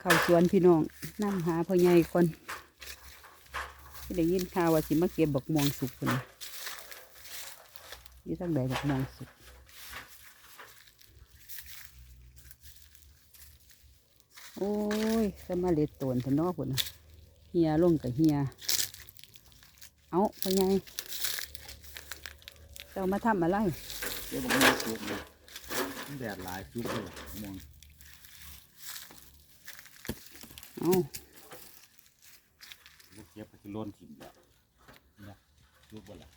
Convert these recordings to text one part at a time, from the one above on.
เข้าสวนพี่น้องนั่งหาพ่อใหญ่ก่อนที่ได้ยินข่าวว่าสิมาเก็บบักม่วงสุกคนนะอยู่ทางใดบักม่วงสุกโอ้ยสมาเล็ดตวนทนอคนเฮียลงกับเฮียเอาพ่อใหญ่เจ้ามาทำอะไรเดี๋ยวผมไม่สุกเลยแดดหลายจุกเลยม่วง เอาลูกเก็บก็คือล้นถิ่มแล้วเนี่ยจุกบ่ละ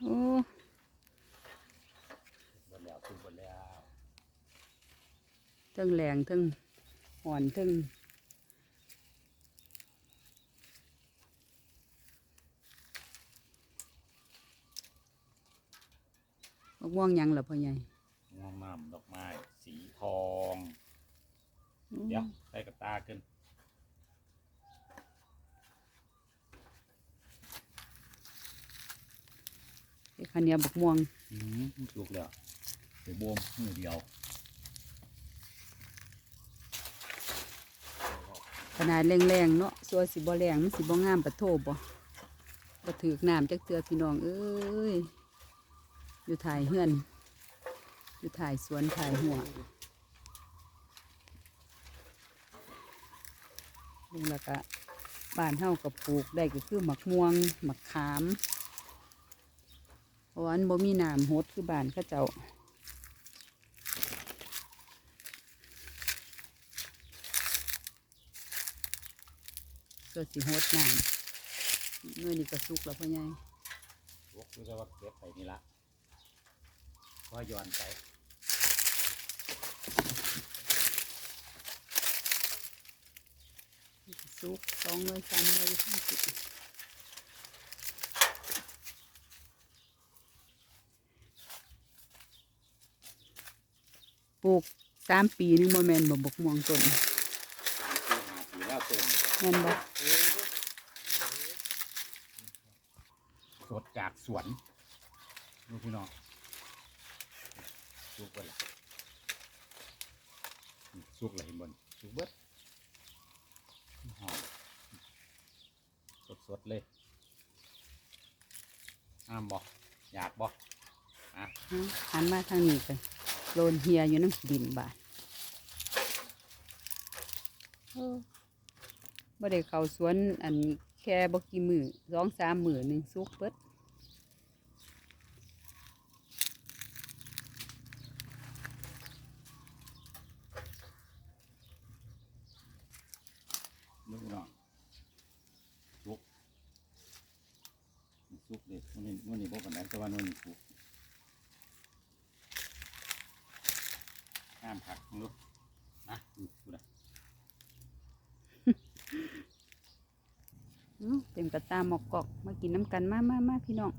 โอ้บ่แล้วจุกบ่แล้วทั้งแรงทั้งห่อนทั้งบักม่วงยังล่ะพ่อใหญ่ ม่วงน้ำดอกไม้ สีทอง เดี๋ยวใส่กระตาขึ้น ไอ้ขันเหนียวบักม่วง อืมจุกแล้วเดี๋ยวบวมมือเดียวขนาดแรงๆเนาะสัวสิบ่แรงมันสิบ่งามปะโทบ่บ่ถือกน้ำจักเตือพี่น้องเอ้ย อยู่ถ่ายเฮือน อยู่ถ่ายสวนถ่ายหัวลงแล้วก็บ้านเฮากับปลูกได้ก็คือหมักม่วงหมักขามเพราะอันบ่มีน้ำหดคือบ้านข้าเจ้าก็สิหดน้ำเมื่อนี้ก็สุกแล้วพ่อใหญ่จุกคือว่าเก็บไปนี่ละก็ย้อนไป สุกสองเลยสามเลยห้าสิบปลูกสามปีนึงโมแมนบ่บกม่วงต้นเต็มแม่นบ่สดจากสวนดูกพี่น้องจุกบ่ละ สุกเลยเห็นบนสุกเบิดหอมสดๆเลยอ้ามบอกอยากบอกอะเอาหันมาทางนี้กันโลนเฮียอยู่น้ำดินบาดเออบ่ได้เข้าสวนอันแค่บ่กี่มือสองสามมือหนึ่งสุกเบิด ลูกน้องสุก สุกเด็ดมันนี่มันนี่บอกกันไหนแต่ว่ามันนี่สุกห้ามผักลูกนะดูนะอื้อเต็มกระตาหมอกกอกมากินน้ำกันมามามาพี่น้อง